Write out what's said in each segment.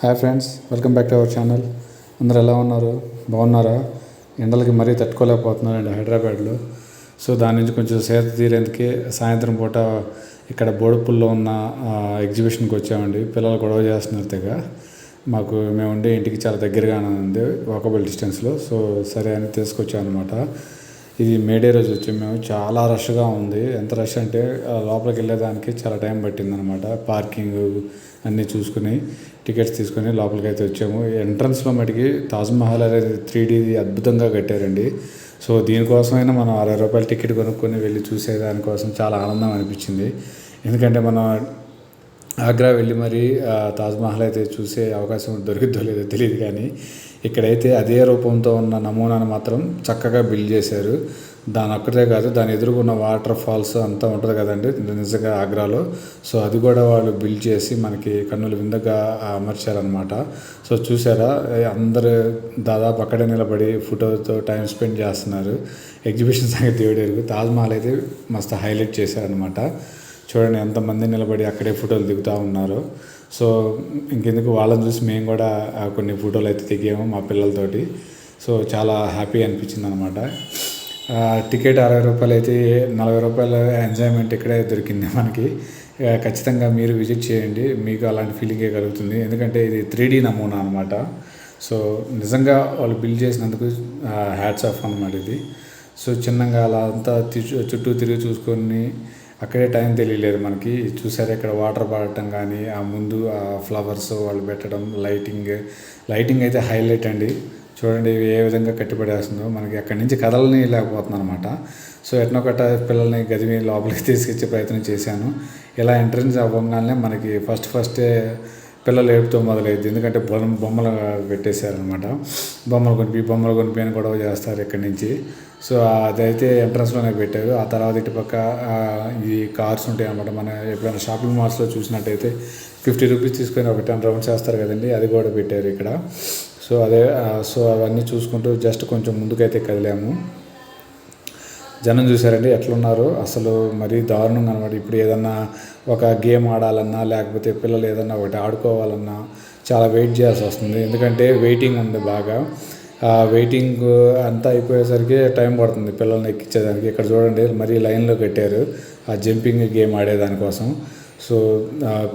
Hi friends welcome back to our channel అందరు ఎలా ఉన్నారు? బాగున్నారా? ఎండలకి మరీ తట్టుకోలేకపోతున్నానండి హైదరాబాద్లో. సో దాని నుంచి కొంచెం సేత తీరేందుకే సాయంత్రం పూట ఇక్కడ బోడుపుల్లో ఉన్న ఎగ్జిబిషన్కి వచ్చామండి. పిల్లలు గొడవ చేస్తున్నారు తెగ. మాకు మేము ఉండే ఇంటికి చాలా దగ్గరగానే ఉంది వాకబుల్ డిస్టెన్స్లో సో సరే అని తీసుకొచ్చాం అనమాట ఇది మేడే రోజు వచ్చాము మేము. చాలా రష్గా ఉంది. ఎంత రష్ అంటే లోపలికి వెళ్ళేదానికి చాలా టైం పట్టిందనమాట పార్కింగ్ అన్నీ చూసుకుని టికెట్స్ తీసుకొని లోపలికి అయితే వచ్చాము. ఎంట్రన్స్లో మటుకి తాజ్మహల్ అనేది త్రీ డీది అద్భుతంగా కట్టారండి. సో దీనికోసమైనా మనం అరవై రూపాయల టికెట్ కొనుక్కొని వెళ్ళి చూసేదానికోసం చాలా ఆనందం అనిపించింది. ఎందుకంటే మనం ఆగ్రా వెళ్ళి మరి తాజ్మహల్ అయితే చూసే అవకాశం దొరికిద్దో లేదో తెలియదు కానీ ఇక్కడైతే అదే రూపంతో ఉన్న నమూనాను మాత్రం చక్కగా బిల్డ్ చేశారు. దాని ఒక్కటే కాదు దాని ఎదురుగున్న వాటర్ ఫాల్స్ అంతా ఉంటుంది కదండి నిజంగా ఆగ్రాలో. సో అది కూడా వాళ్ళు బిల్డ్ చేసి మనకి కన్నులు విందగా అమర్చారనమాట సో చూసారా అందరూ దాదాపు అక్కడే నిలబడి ఫోటోతో టైం స్పెండ్ చేస్తున్నారు. ఎగ్జిబిషన్ సంగతి దేవుడు తాజ్మహల్ అయితే మస్తు హైలైట్ చేశారనమాట చూడండి ఎంతమంది నిలబడి అక్కడే ఫోటోలు దిగుతూ ఉన్నారు. సో ఇంకెందుకు వాళ్ళని చూసి మేము కూడా కొన్ని ఫోటోలు అయితే దిగాము మా పిల్లలతోటి. సో చాలా హ్యాపీ అనిపించింది అనమాట టికెట్ అరవై రూపాయలు అయితే నలభై రూపాయల ఎంజాయ్మెంట్ ఇక్కడే దొరికింది మనకి. ఖచ్చితంగా మీరు విజిట్ చేయండి మీకు అలాంటి ఫీలింగే కలుగుతుంది. ఎందుకంటే ఇది త్రీ డీ నమూనా అనమాట. సో నిజంగా వాళ్ళు బిల్డ్ చేసినందుకు హ్యాట్స్ ఆఫ్ అనమాట ఇది. సో చిన్నగా అలా అంతా చుట్టూ తిరిగి చూసుకొని అక్కడే టైం తెలియలేదు మనకి. చూసారు ఇక్కడ వాటర్ పడటం కానీ ఆ ముందు ఆ ఫ్లవర్స్ వాళ్ళు పెట్టడం లైటింగ్. లైటింగ్ అయితే హైలైట్ అండి. చూడండి ఇవి ఏ విధంగా కట్టిపడేస్తుందో. మనకి అక్కడి నుంచి కథలని లేకపోతుంది అనమాట సో ఎట్నో పిల్లల్ని గదివి లోపలికి తీసుకొచ్చే ప్రయత్నం చేశాను. ఇలా ఎంట్రన్స్ అవ్వగానే మనకి ఫస్ట్ ఫస్టే పిల్లలు ఏడుపుతో మొదలైద్ది ఎందుకంటే బొమ్మ బొమ్మలు పెట్టేశారనమాట బొమ్మలు కొనిపి బొమ్మలు కొనిపి అని గొడవ చేస్తారు ఇక్కడి నుంచి. సో అదైతే ఎంట్రన్స్లోనే పెట్టారు. ఆ తర్వాత ఇటు పక్క ఈ కార్స్ ఉంటాయి అనమాట మన ఎప్పుడైనా షాపింగ్ మాల్స్లో చూసినట్టయితే ఫిఫ్టీ రూపీస్ తీసుకొని ఒక టెన్ రౌండ్స్ వేస్తారు కదండి. అది కూడా పెట్టారు ఇక్కడ. సో అదే సో అవన్నీ చూసుకుంటూ జస్ట్ కొంచెం ముందుకైతే కదిలాము. జనం చూసారండి ఎట్లున్నారు? అసలు మరీ దారుణంగా అనమాట. ఇప్పుడు ఏదన్నా ఒక గేమ్ ఆడాలన్నా లేకపోతే పిల్లలు ఏదన్నా ఒకటి ఆడుకోవాలన్నా చాలా వెయిట్ చేయాల్సి వస్తుంది. ఎందుకంటే వెయిటింగ్ ఉంది బాగా. ఆ వెయిటింగ్ అంతా అయిపోయేసరికి టైం పడుతుంది పిల్లల్ని ఎక్కించేదానికి ఇక్కడ చూడండి మరీ లైన్లో కట్టారు ఆ జంపింగ్ గేమ్ ఆడేదానికోసం సో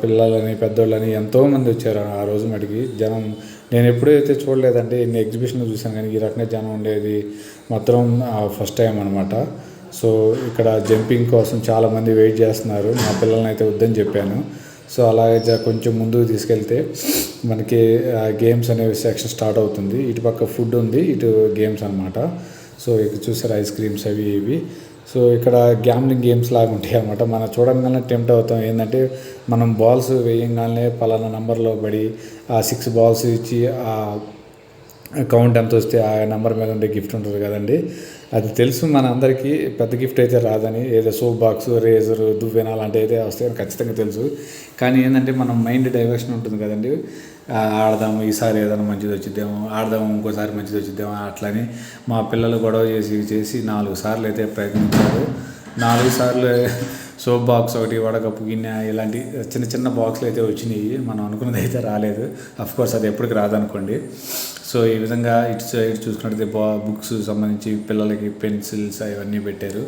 పిల్లలని పెద్దోళ్ళని ఎంతోమంది వచ్చారు ఆ రోజు మటుకి. జనం నేను ఎప్పుడైతే చూడలేదంటే ఇన్ని ఎగ్జిబిషన్లు చూసాను కానీ ఈ రకంగా జనం ఉండేది మాత్రం ఫస్ట్ టైం అనమాట సో ఇక్కడ జంపింగ్ కోసం చాలామంది వెయిట్ చేస్తున్నారు. మా పిల్లల్ని అయితే వద్దని చెప్పాను. సో అలాగే కొంచెం ముందుకు తీసుకెళ్తే మనకి గేమ్స్ అనేవి సెక్షన్ స్టార్ట్ అవుతుంది. ఇటు పక్క ఫుడ్ ఉంది ఇటు గేమ్స్ అనమాట సో ఇక్కడ చూసారు ఐస్ క్రీమ్స్ అవి ఇవి. సో ఇక్కడ గ్యామ్లింగ్ గేమ్స్ లాగా ఉంటాయి అన్నమాట. మనం చూడంగానే టెంప్ట్ అవుతాం. ఏంటంటే మనం బాల్స్ వేయంగానే పలానా నెంబర్లో పడి ఆ సిక్స్ బాల్స్ ఇచ్చి ఆ కౌంట్ ఎంత వస్తే ఆ నెంబర్ మీద ఉండే గిఫ్ట్ ఉంటుంది కదండి. అది తెలుసు మన అందరికీ పెద్ద గిఫ్ట్ అయితే రాదని. ఏదో సోప్ బాక్స్ రేజర్ దువ్వెన అలాంటివి అయితే వస్తాయని ఖచ్చితంగా తెలుసు. కానీ ఏంటంటే మనం మైండ్ డైవర్షన్ ఉంటుంది కదండి. ఆడదాము ఈసారి ఏదైనా మంచిది వచ్చిద్దాము ఆడదాము ఇంకోసారి మంచిది వచ్చిద్దాము అట్లని మా పిల్లలు గొడవ చేసి చేసి నాలుగు సార్లు అయితే ప్రయత్నించారు. నాలుగు సార్లు సోప్ బాక్స్ ఒకటి వడకప్పు గిన్నె ఇలాంటి చిన్న చిన్న బాక్స్లు అయితే వచ్చినాయి. మనం అనుకున్నది అయితే రాలేదు. అఫ్ కోర్స్ అది ఎప్పటికి రాదనుకోండి. సో ఈ విధంగా ఇటు ఇటు చూసుకున్నట్లయితే బా బుక్స్ సంబంధించి పిల్లలకి పెన్సిల్స్ అవన్నీ పెట్టారు.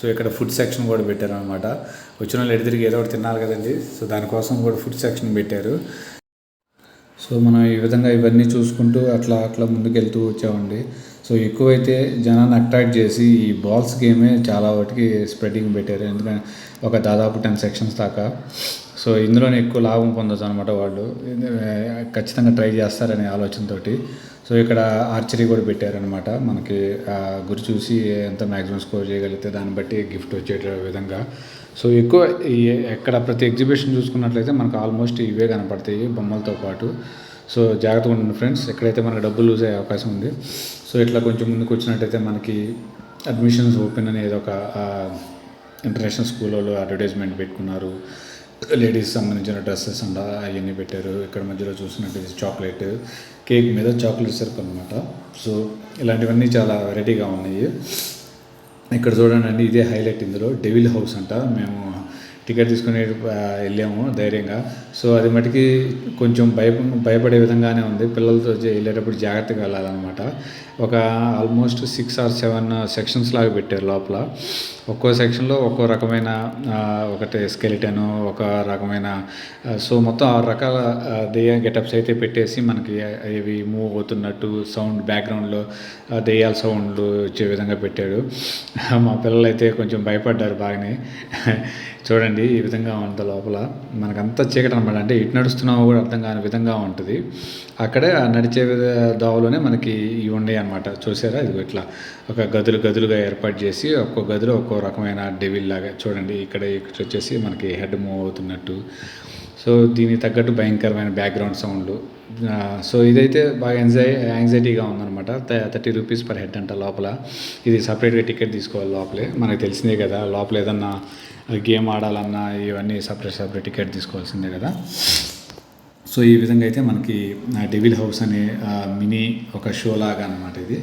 సో ఇక్కడ ఫుడ్ సెక్షన్ కూడా పెట్టారు అనమాట వచ్చిన వాళ్ళు ఎటు తిరిగి ఏదో ఒకటి తినాలి కదండి. సో దానికోసం కూడా ఫుడ్ సెక్షన్ పెట్టారు. సో మనం ఈ విధంగా ఇవన్నీ చూసుకుంటూ అట్లా అట్లా ముందుకెళ్తూ వచ్చామండి. సో ఎక్కువైతే జనాన్ని అట్రాక్ట్ చేసి ఈ బాల్స్ గేమే చాలా వాటికి స్ప్రెడ్డింగ్ పెట్టారు. ఎందుకంటే ఒక దాదాపు టెన్ సెక్షన్స్ దాకా. సో ఇందులోనే ఎక్కువ లాభం పొందొచ్చు అనమాట వాళ్ళు. ఖచ్చితంగా ట్రై చేస్తారనే ఆలోచనతోటి. సో ఇక్కడ ఆర్చరీ కూడా పెట్టారనమాట మనకి గురి చూసి ఎంత మ్యాక్సిమం స్కోర్ చేయగలిగితే దాన్ని బట్టి గిఫ్ట్ వచ్చే విధంగా. సో ఎక్కువ ఎక్కడ ప్రతి ఎగ్జిబిషన్ చూసుకున్నట్లయితే మనకు ఆల్మోస్ట్ ఇవే కనపడతాయి బొమ్మలతో పాటు. సో జాగ్రత్తగా ఉండండి ఫ్రెండ్స్ ఎక్కడైతే మనకు డబ్బులు లూజ్ అయ్యే అవకాశం ఉంది. సో ఇట్లా కొంచెం ముందుకు వచ్చినట్టయితే మనకి అడ్మిషన్స్ ఓపెన్ అనేది ఒక ఇంటర్నేషనల్ స్కూల్ వాళ్ళు అడ్వర్టైజ్మెంట్ పెట్టుకున్నారు. లేడీస్ సంబంధించిన డ్రెస్సెస్ అంట అవన్నీ పెట్టారు. ఇక్కడ మధ్యలో చూసినట్టయితే చాక్లెట్. కేక్ మీద చాక్లెట్ సిరప్ అనమాట సో ఇలాంటివన్నీ చాలా వెరైటీగా ఉన్నాయి. ఇక్కడ చూడండి ఇదే హైలైట్ ఇందులో. డెవిల్ హౌస్ అంట. మేము టికెట్ తీసుకుని వెళ్ళాము ధైర్యంగా. సో అది మటుకి కొంచెం భయ భయపడే విధంగానే ఉంది. పిల్లలతో వెళ్ళేటప్పుడు జాగ్రత్తగా వెళ్ళాలన్నమాట. ఒక almost six or seven sections లాగా పెట్టారు లోపల. ఒక్కో సెక్షన్లో ఒక్కో రకమైన ఒకటి స్కెలిటను ఒక రకమైన సో మొత్తం ఆరు రకాల దెయ్యం గెటప్స్ అయితే పెట్టేసి మనకి ఇవి మూవ్ అవుతున్నట్టు సౌండ్ బ్యాక్గ్రౌండ్లో దెయ్యాల సౌండ్లు వచ్చే విధంగా పెట్టాడు. మా పిల్లలు అయితే కొంచెం భయపడ్డారు బాగానే. చూడండి ఈ విధంగా ఉంటుంది లోపల మనకంతా చీకటి అనమాట అంటే ఇటు నడుస్తున్నామో కూడా అర్థం కాని విధంగా ఉంటుంది. అక్కడే నడిచే దోవలోనే మనకి ఇవి ఉన్నాయి అనమాట చూసారా? ఇది ఇట్లా ఒక గదులు గదులుగా ఏర్పాటు చేసి ఒక్కో గదిలో ఒక్కో రకమైన డెవిల్ లాగా చూడండి. ఇక్కడ ఇక్కడ వచ్చేసి మనకి హెడ్ మూవ్ అవుతున్నట్టు. సో దీనికి తగ్గట్టు భయంకరమైన బ్యాక్గ్రౌండ్ సౌండ్లు సో ఇదైతే బాగా ఎంజాయ్ యాంగ్జైటీగా ఉందన్నమాట. థర్టీ రూపీస్ పర్ హెడ్ అంట లోపల. ఇది సపరేట్గా టికెట్ తీసుకోవాలి లోపలే. మనకు తెలిసిందే కదా లోపల ఏదన్నా గేమ్ ఆడాలన్నా ఇవన్నీ సపరేట్ సపరేట్ టికెట్ తీసుకోవాల్సిందే కదా. సో ఈ విధంగా అయితే మనకి డెవిల్ హౌస్ అనే మినీ ఒక షో లాగా అనమాట ఇది.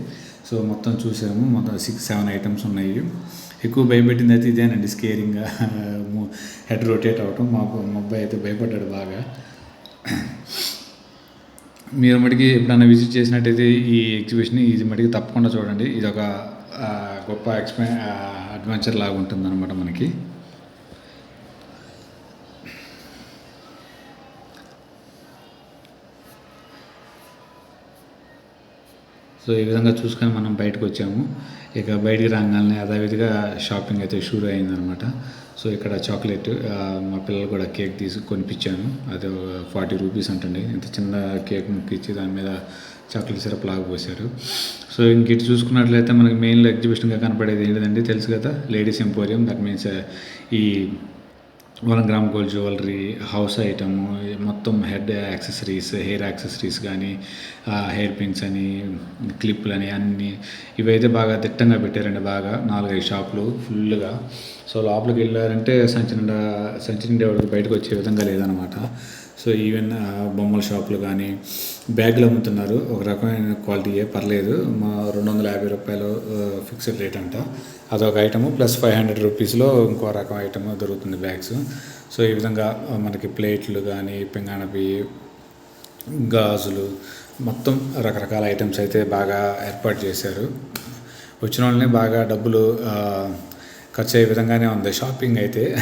సో మొత్తం చూసాము. మొత్తం సిక్స్ సెవెన్ ఐటమ్స్ ఉన్నాయి. ఎక్కువ భయపెట్టింది అయితే ఇదేనండి స్కేరింగ్గా హెడ్ రొటేట్ అవటం. మాకు మా అబ్బాయి అయితే భయపడ్డాడు బాగా. మీరు మటుకి ఎప్పుడైనా విజిట్ చేసినట్టయితే ఈ ఎగ్జిబిషన్ ఇది మటుకి తప్పకుండా చూడండి. ఇది ఒక గొప్ప ఎక్స్పీ అడ్వెంచర్ లాగా ఉంటుంది అనమాట మనకి. సో ఈ విధంగా చూసుకొని మనం బయటకు వచ్చాము. ఇక బయటికి రాగానే యథావిధిగా షాపింగ్ అయితే షూర్ అయిందనమాట. సో ఇక్కడ చాక్లెట్ మా పిల్లలు కూడా కేక్ తీసి కొనిపించాను. అది ఫార్టీ రూపీస్ అంటండి. ఇంత చిన్న కేక్ ముక్కిచ్చి దాని మీద చాక్లెట్ సిరప్ లాగా పోసారు సో ఇంక ఇటు చూసుకున్నట్లయితే మనకి మెయిన్లో ఎగ్జిబిషన్గా కనపడేది ఏంటంటే తెలుసు కదా లేడీస్ ఎంపోరియం. దట్ మీన్స్ ఈ one gram gold jewellery house item మొత్తం హెడ్ యాక్సెసరీస్ హెయిర్ యాక్సెసరీస్ కానీ హెయిర్ పిన్స్ అని క్లిప్లు అని అన్నీ ఇవైతే బాగా దిట్టంగా పెట్టారండి బాగా నాలుగైదు షాపులు ఫుల్గా సో లోపలికి వెళ్ళారంటే సంచి నిండా సంచి నిండా బయటకు వచ్చే విధంగా లేదనమాట సో ఈవెన్ బొమ్మల షాపులు కానీ బ్యాగులు అమ్ముతున్నారు. ఒక రకమైన క్వాలిటీయే పర్లేదు. మా రెండు వందల యాభై రూపాయలు ఫిక్స్డ్ రేట్ అంట. అదొక ఐటమ్ ప్లస్ ఫైవ్ హండ్రెడ్ రూపీస్లో ఇంకో రకం ఐటమ్ దొరుకుతుంది బ్యాగ్స్. సో ఈ విధంగా మనకి ప్లేట్లు కానీ పింగాణపి గాజులు మొత్తం రకరకాల ఐటమ్స్ అయితే బాగా ఏర్పాటు చేశారు. వచ్చిన వాళ్ళని బాగా డబ్బులు ఖర్చు అయ్యే విధంగానే ఉంది. షాపింగ్ అయితే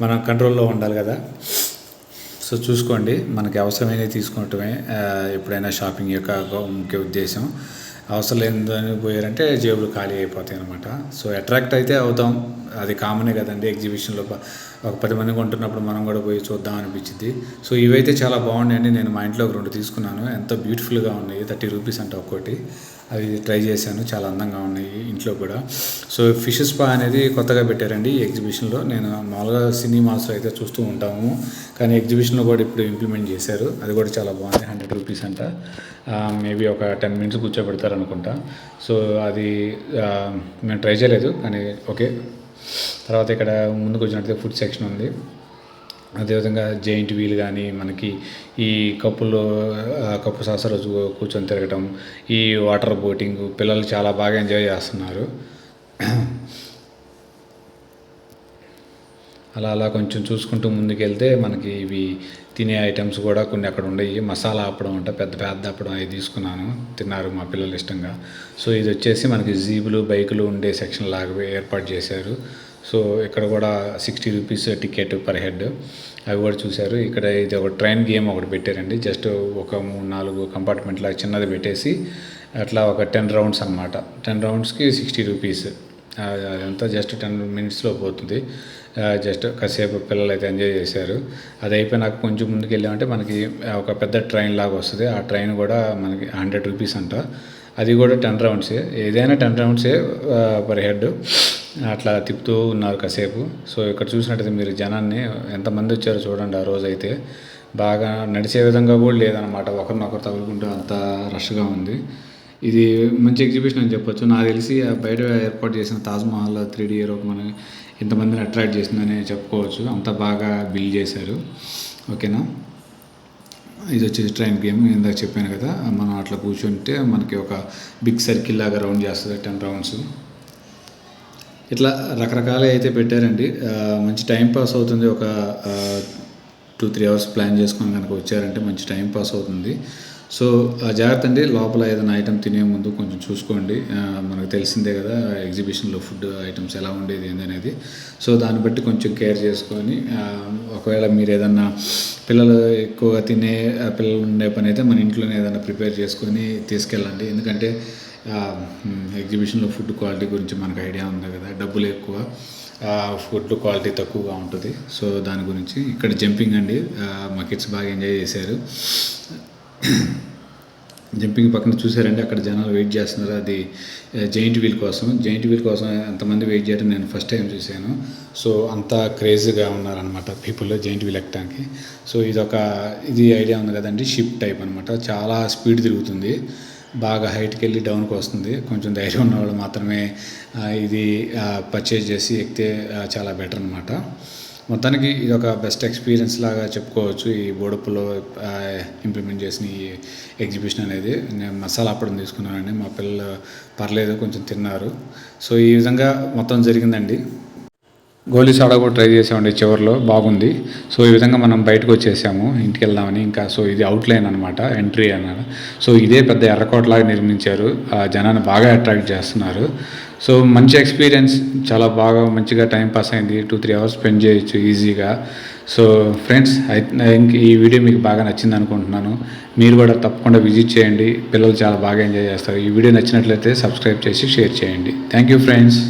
మనం కంట్రోల్లో ఉండాలి కదా. సో చూసుకోండి మనకి అవసరమైనవి తీసుకోవటమే ఎప్పుడైనా షాపింగ్ యొక్క ముఖ్య ఉద్దేశం. అవసరం లేదని పోయారంటే జేబులు ఖాళీ అయిపోతాయి అనమాట సో అట్రాక్ట్ అయితే అవుతాం. అది కామనే కదండి ఎగ్జిబిషన్లో ఒక పది మంది కొంటున్నప్పుడు మనం కూడా పోయి చూద్దాం అనిపించింది. సో ఇవైతే చాలా బాగున్నాయండి. నేను మా ఇంట్లో ఒక రెండు తీసుకున్నాను. ఎంతో బ్యూటిఫుల్గా ఉన్నాయి. థర్టీ రూపీస్ అంటే ఒక్కోటి. అవి ట్రై చేశాను. చాలా అందంగా ఉన్నాయి ఇంట్లో కూడా. సో ఫిష్ స్పా అనేది కొత్తగా పెట్టారండి ఈ ఎగ్జిబిషన్లో. నేను మామూలుగా సినిమాస్లో అయితే చూస్తూ ఉంటాము. కానీ ఎగ్జిబిషన్లో కూడా ఇప్పుడు ఇంప్లిమెంట్ చేశారు. అది కూడా చాలా బాగుంది. హండ్రెడ్ రూపీస్ అంట. మేబీ ఒక టెన్ మినిట్స్ కూర్చోబెడతారు అనుకుంటా సో అది మేము ట్రై చేయలేదు. కానీ ఓకే. తర్వాత ఇక్కడ ముందుకు వచ్చినట్టయితే ఫుడ్ సెక్షన్ ఉంది. అదేవిధంగా జైంట్ వీల్ కానీ మనకి ఈ కప్పులు కప్పు సాస రోజు కూర్చొని తిరగటం ఈ వాటర్ బోటింగ్ పిల్లలు చాలా బాగా ఎంజాయ్ చేస్తున్నారు. అలా అలా కొంచెం చూసుకుంటూ ముందుకెళ్తే మనకి ఇవి తినే ఐటమ్స్ కూడా కొన్ని అక్కడ ఉండేవి మసాలా అప్పడం అంట పెద్ద పెద్ద అప్పడం అవి తీసుకున్నాను. తిన్నారు మా పిల్లలు ఇష్టంగా. సో ఇది వచ్చేసి మనకి జీబులు బైకులు ఉండే సెక్షన్ లాగా ఏర్పాటు చేశారు. సో ఇక్కడ కూడా sixty rupees ticket per head. అవి కూడా చూశారు. ఇక్కడ ఇది ఒక ట్రైన్ గేమ్ ఒకటి పెట్టారండి. జస్ట్ ఒక మూడు నాలుగు కంపార్ట్మెంట్లా చిన్నది పెట్టేసి అట్లా ఒక టెన్ రౌండ్స్ అనమాట టెన్ రౌండ్స్కి సిక్స్టీ రూపీస్. అదంతా జస్ట్ టెన్ మినిట్స్లో పోతుంది. జస్ట్ కాసేపు పిల్లలు అయితే ఎంజాయ్ చేశారు. అది అయిపోయినాక కొంచెం ముందుకు వెళ్ళామంటే మనకి ఒక పెద్ద ట్రైన్ లాగా వస్తుంది. ఆ ట్రైన్ కూడా మనకి హండ్రెడ్ రూపీస్ అంట. అది కూడా టెన్ రౌండ్సే ఏదైనా టెన్ రౌండ్సే పర్ హెడ్ అట్లా తిప్పుతూ ఉన్నారు కాసేపు. సో ఇక్కడ చూసినట్టయితే మీరు జనాన్ని ఎంతమంది వచ్చారో చూడండి ఆ రోజు అయితే. బాగా నడిచే విధంగా కూడా లేదనమాట ఒకరినొకరు తగులుకుంటూ అంత రష్గా ఉంది. ఇది మంచి ఎగ్జిబిషన్ అని చెప్పొచ్చు. నాకు తెలిసి బయట ఏర్పాటు చేసిన తాజ్మహల్ త్రీ డీ ఒక మన ఇంతమందిని అట్రాక్ట్ చేసిందని చెప్పుకోవచ్చు. అంత బాగా బిల్డ్ చేశారు. ఓకేనా? ఇది వచ్చేసి ట్రైన్ గేమ్. ఇందాక చెప్పాను కదా మనం అట్లా కూర్చుంటే మనకి ఒక బిగ్ సర్కిల్ లాగా రౌండ్ చేస్తుంది టెన్ రౌండ్స్. ఇట్లా రకరకాల అయితే పెట్టారండి. మంచి టైం పాస్ అవుతుంది. ఒక టూ త్రీ అవర్స్ ప్లాన్ చేసుకొని కనుక వచ్చారంటే మంచి టైం పాస్ అవుతుంది. సో ఆ జాగ్రత్త అండి. లోపల ఏదైనా ఐటమ్ తినే ముందు కొంచెం చూసుకోండి. మనకు తెలిసిందే కదా ఎగ్జిబిషన్లో ఫుడ్ ఐటమ్స్ ఎలా ఉండేది ఏందనేది. సో దాన్ని బట్టి కొంచెం కేర్ చేసుకొని ఒకవేళ మీరు ఏదన్నా పిల్లలు ఎక్కువగా తినే పిల్లలు ఉండే పని అయితే మన ఇంట్లోనే ఏదైనా ప్రిపేర్ చేసుకొని తీసుకెళ్ళండి. ఎందుకంటే ఎగ్జిబిషన్లో ఫుడ్ క్వాలిటీ గురించి మనకు ఐడియా ఉంది కదా డబ్బులు ఎక్కువ ఫుడ్ క్వాలిటీ తక్కువగా ఉంటుంది. సో దాని గురించి ఇక్కడ జంపింగ్ అండి. మా కిడ్స్ బాగా ఎంజాయ్ చేశారు. జంపింగ్ పక్కన చూసారండి అక్కడ జనాలు వెయిట్ చేస్తున్నారు. అది జైంట్ వీల్ కోసం. జైంట్ వీల్ కోసం ఎంతమంది వెయిట్ చేయడం నేను ఫస్ట్ టైం చూశాను. సో అంత క్రేజ్గా ఉన్నారనమాట పీపుల్ జైంట్ వీల్ ఎక్కడానికి సో ఇది ఒక ఇది ఐడియా ఉంది కదండి షిప్ టైప్ అనమాట చాలా స్పీడ్ తిరుగుతుంది. బాగా హైట్కి వెళ్ళి డౌన్కి వస్తుంది. కొంచెం ధైర్యం ఉన్న వాళ్ళు మాత్రమే ఇది పర్చేజ్ చేసి ఎక్కితే చాలా బెటర్ అనమాట మొత్తానికి ఇది ఒక బెస్ట్ ఎక్స్పీరియన్స్ లాగా చెప్పుకోవచ్చు. ఈ బోడప్పులో ఇంప్లిమెంట్ చేసిన ఈ ఎగ్జిబిషన్ అనేది. నేను మసాలా అప్పడం తీసుకున్నానండి. మా పిల్లలు పర్లేదు కొంచెం తిన్నారు. సో ఈ విధంగా మొత్తం జరిగిందండి. గోలీ సోడా కూడా ట్రై చేసామండి చివరిలో. బాగుంది. సో ఈ విధంగా మనం బయటకు వచ్చేసాము. ఇంటికి వెళ్దామని. ఇంకా సో ఇది అవుట్లైన్ అనమాట ఎంట్రీ అన్నారు. సో ఇదే పెద్ద ఎర్రకోటలాగా నిర్మించారు. జనాన్ని బాగా అట్రాక్ట్ చేస్తున్నారు. సో మంచి ఎక్స్పీరియన్స్ చాలా బాగా మంచిగా టైం పాస్ అయింది. టూ త్రీ అవర్స్ స్పెండ్ చేయొచ్చు ఈజీగా సో ఫ్రెండ్స్ ఇంక ఈ వీడియో మీకు బాగా నచ్చింది అనుకుంటున్నాను. మీరు కూడా తప్పకుండా విజిట్ చేయండి. పిల్లలు చాలా బాగా ఎంజాయ్ చేస్తారు. ఈ వీడియో నచ్చినట్లయితే సబ్స్క్రైబ్ చేసి షేర్ చేయండి. Thank you friends